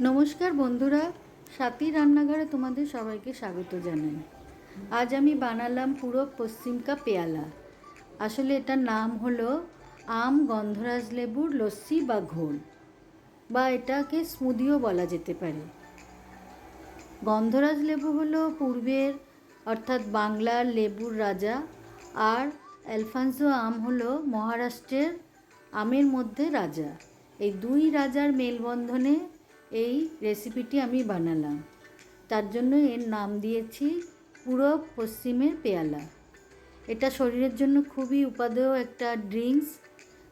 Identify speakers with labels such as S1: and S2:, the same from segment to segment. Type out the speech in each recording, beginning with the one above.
S1: নমস্কার বন্ধুরা সাথী রান্নাঘরে তোমাদের সবাইকে স্বাগত জানাই। আজ আমি বানালাম পুরো পশ্চিমকা পেয়ালা। আসলে এটার নাম হলো আম গন্ধরাজ লেবুর লস্যি বা ঘোল, বা এটাকে স্মুদিও বলা যেতে পারে। গন্ধরাজ লেবু হলো পূর্বের, অর্থাৎ বাংলার লেবুর রাজা, আর অ্যালফান্সো আম হলো মহারাষ্ট্রের আমের মধ্যে রাজা। এই দুই রাজার মেলবন্ধনে এই রেসিপিটি আমি বানালাম। তার জন্য এর নাম দিয়েছি পুরো পশ্চিমের পেয়ালা। এটা শরীরের জন্য খুবই উপাদেয় একটা ড্রিঙ্কস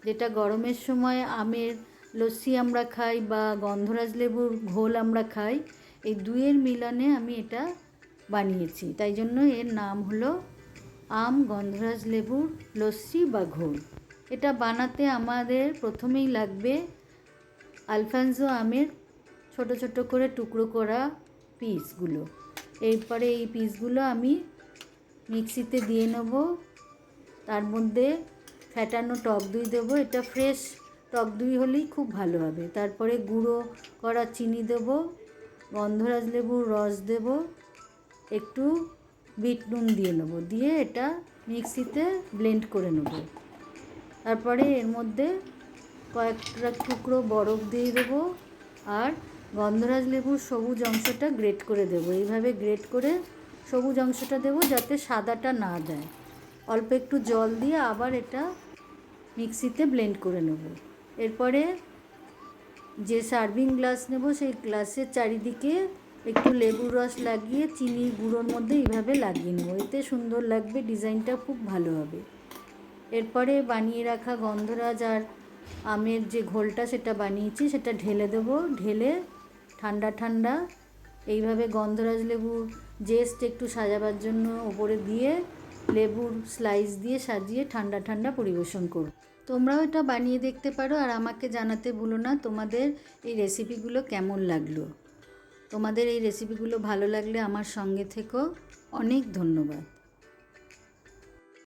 S1: যেটা গরমের সময় আমের লস্যি আমরা খাই বা গন্ধরাজ লেবুর ঘোল আমরা খাই, এই দুইয়ের মিলনে আমি এটা বানিয়েছি। তাই জন্য এর নাম হলো আম, গন্ধরাজ লেবুর লস্যি বা ঘোল। এটা বানাতে আমাদের প্রথমেই লাগবে আলফানজো আমের ছোট ছোট করে টুকরো করা পিসগুলো। এরপরে এই পিসগুলো আমি মিক্সিতে দিয়ে নেব। তার মধ্যে ফ্যাটানো টক দই দেবো। এটা ফ্রেশ টক দই হলেই খুব ভালো হবে। তারপরে গুঁড়ো করা চিনি দেব, গন্ধরাজ লেবুর রস দেব, একটু বিট নুন দিয়ে নেব। দিয়ে এটা মিক্সিতে ব্লেন্ড করে নেব। তারপরে এর মধ্যে কয়েকটা টুকরো বরফ দিয়ে দেবো। আর গন্ধরাজ লেবুর সবুজ অংশটা গ্রেট করে দেবো। এইভাবে গ্রেট করে সবুজ অংশটা দেবো যাতে সাদাটা না দেয় অল্প একটু জল দিয়ে আবার এটা মিক্সিতে ব্লেন্ড করে নেব। এরপরে যে সার্ভিং গ্লাস নেব, সেই গ্লাসের চারিদিকে একটু লেবুর রস লাগিয়ে চিনি গুঁড়োর মধ্যে এইভাবে লাগিয়ে নেব। এতে সুন্দর লাগবে, ডিজাইনটা খুব ভালো হবে। এরপরে বানিয়ে রাখা গন্ধরাজ আর আমের যে ঘোলটা সেটা বানিয়েছি, সেটা ঢেলে দেবো। ঢেলে ঠান্ডা ঠান্ডা, এইভাবে গন্ধরাজ লেবুর জেস্ট একটু সাজাবার জন্য ওপরে দিয়ে লেবুর স্লাইস দিয়ে সাজিয়ে ঠান্ডা ঠান্ডা পরিবেশন করো তোমরাও এটা বানিয়ে দেখতে পারো আর আমাকে জানাতে ভুলো না তোমাদের এই রেসিপিগুলো কেমন লাগল। তোমাদের এই রেসিপিগুলো ভালো লাগলে আমার সঙ্গে থেকেও অনেক ধন্যবাদ।